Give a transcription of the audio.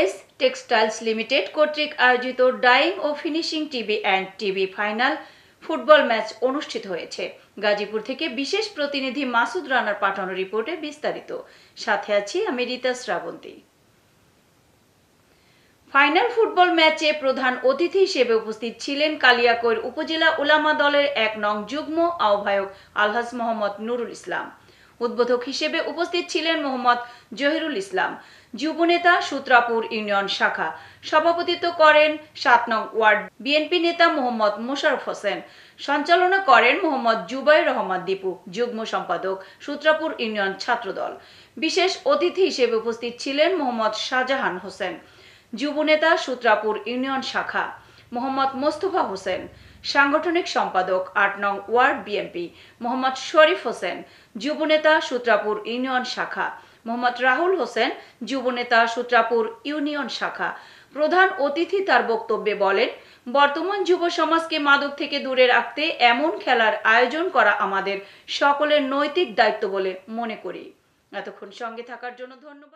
S textiles limited কর্তৃক আয়োজিত dyeing O finishing TV and TV final football match অনুষ্ঠিত হয়েছে। গাজীপুর থেকে বিশেষ প্রতিনিধি মাসুদ রানার পাঠানো রিপোর্টে বিস্তারিত। সাথে আছি আমি রীতা শ্রাবন্তী। ফাইনাল ফুটবল ম্যাচে প্রধান অতিথি হিসেবে উপস্থিত ছিলেন কালিয়াকৈর উপজেলা উলামা দলের এক নং যুগ্ম আহ্বায়ক আলহাজ মোহাম্মদ নুরুল ইসলাম। উদ্বোধক হিসেবে উপস্থিত ছিলেন মোহাম্মদ জহিরুল ইসলাম। যুবনেতা সূত্রাপুর ইউনিয়ন শাখা। সভাপতিত্ব করেন সাত নং ওয়ার্ড বিএনপি নেতা মোহাম্মদ মোশারফ হোসেন। সঞ্চালনা করেন মোহাম্মদ জুবাইর রহমান দীপু, যুগ্ম সম্পাদক, সূত্রাপুর ইউনিয়ন ছাত্রদল। বিশেষ অতিথি হিসেবে উপস্থিত ছিলেন মোহাম্মদ শাহজাহান হোসেন, যুবনেতা সূত্রাপুর ইউনিয়ন শাখা, মোহাম্মদ মোস্তফা হোসেন, সাংগঠনিক সম্পাদক আট নং ওয়ার্ড বিএনপি, মোহাম্মদ শরীফ হোসেন, যুবনেতা সূত্রাপুর ইউনিয়ন শাখা মোহাম্মদ রাহুল হোসেন, যুবনেতা সূত্রাপুর ইউনিয়ন শাখা। প্রধান অতিথি তার বক্তব্যে বলেন, বর্তমান যুব সমাজকে মাদক থেকে দূরে রাখতে এমন খেলার আয়োজন করা আমাদের সকলের নৈতিক দায়িত্ব বলে মনে করি। এতক্ষণ সঙ্গে থাকার জন্য ধন্যবাদ।